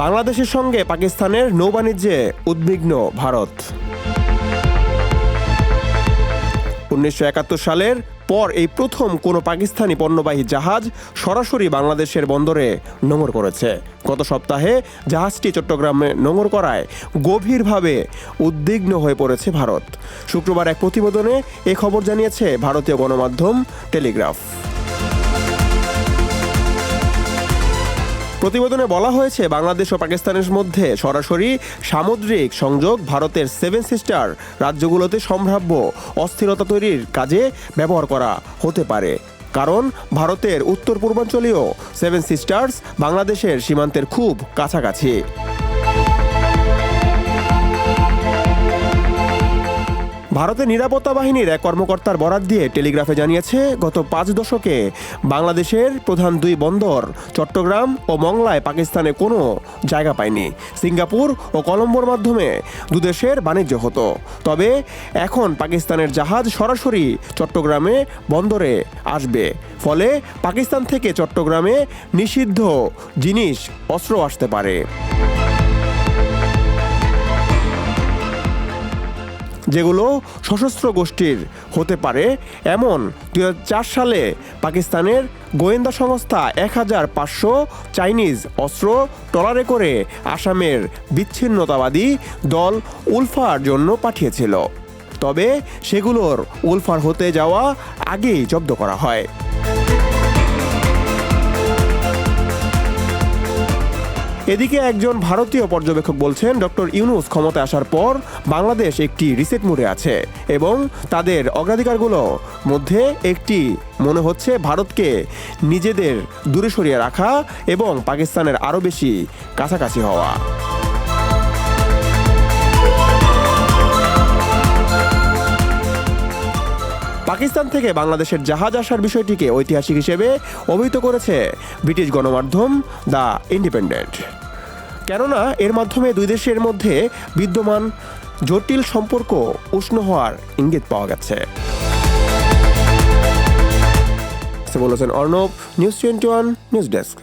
বাংলাদেশের সঙ্গে পাকিস্তানের নৌবাণিজ্যে উদ্বিগ্ন ভারত। উনিশশো একাত্তর সালের পর এই প্রথম কোনো পাকিস্তানি পণ্যবাহী জাহাজ সরাসরি বাংলাদেশের বন্দরে নোঙর করেছে। গত সপ্তাহে জাহাজটি চট্টগ্রামে নোঙর করায় গভীরভাবে উদ্বিগ্ন হয়ে পড়েছে ভারত। শুক্রবার এক প্রতিবেদনে এ খবর জানিয়েছে ভারতীয় গণমাধ্যম টেলিগ্রাফ। প্রতিবেদনে বলা হয়েছে, বাংলাদেশ ও পাকিস্তানের মধ্যে সরাসরি সামুদ্রিক সংযোগ ভারতের সেভেন সিস্টার রাজ্যগুলোতে সম্ভাব্য অস্থিরতা তৈরির কাজে ব্যবহার করা হতে পারে। কারণ ভারতের উত্তর পূর্বাঞ্চলীয় সেভেন সিস্টার্স বাংলাদেশের সীমান্তের খুব কাছাকাছি। ভারতের নিরাপত্তা বাহিনীর এক কর্মকর্তার বরাত দিয়ে টেলিগ্রাফে জানিয়েছে, গত পাঁচ দশকে বাংলাদেশের প্রধান দুই বন্দর, চট্টগ্রাম ও মংলায় পাকিস্তানে কোনো জায়গা পায়নি। সিঙ্গাপুর ও কলম্বোর মাধ্যমে দুদেশের বাণিজ্য হতো। তবে এখন পাকিস্তানের জাহাজ সরাসরি চট্টগ্রামে বন্দরে আসবে। ফলে পাকিস্তান থেকে চট্টগ্রামে নিষিদ্ধ জিনিস অস্ত্র আসতে পারে। যেগুলো সশস্ত্র গোষ্ঠীর হতে পারে। এমন দু সালে পাকিস্তানের গোয়েন্দা সংস্থা এক হাজার পাঁচশো চাইনিজ অস্ত্র টলারে করে আসামের বিচ্ছিন্নতাবাদী দল উলফার জন্য পাঠিয়েছিল। তবে সেগুলোর উলফার হতে যাওয়া আগেই জব্দ করা হয়। এদিকে একজন ভারতীয় পর্যবেক্ষক বলছেন, ডক্টর ইউনুস ক্ষমতা আসার পর বাংলাদেশ একটি রিসেট মোডে আছে এবং তাদের অগ্রাধিকারগুলো মধ্যে একটি মনে হচ্ছে ভারতকে নিজেদের দূরে সরিয়ে রাখা এবং পাকিস্তানের আরও বেশি কাছাকাছি হওয়া। পাকিস্তান থেকে বাংলাদেশের জাহাজ আসার বিষয়টিকে ঐতিহাসিক হিসেবে অভিহিত করেছে ব্রিটিশ গণমাধ্যম দ্য ইন্ডিপেন্ডেন্ট। কেননা, এর মাধ্যমে দুই দেশের মধ্যে বিদ্যমান জটিল সম্পর্ক উষ্ণ হওয়ার ইঙ্গিত পাওয়া গেছে। বলেছেন Arnab, news twenty one, news desk.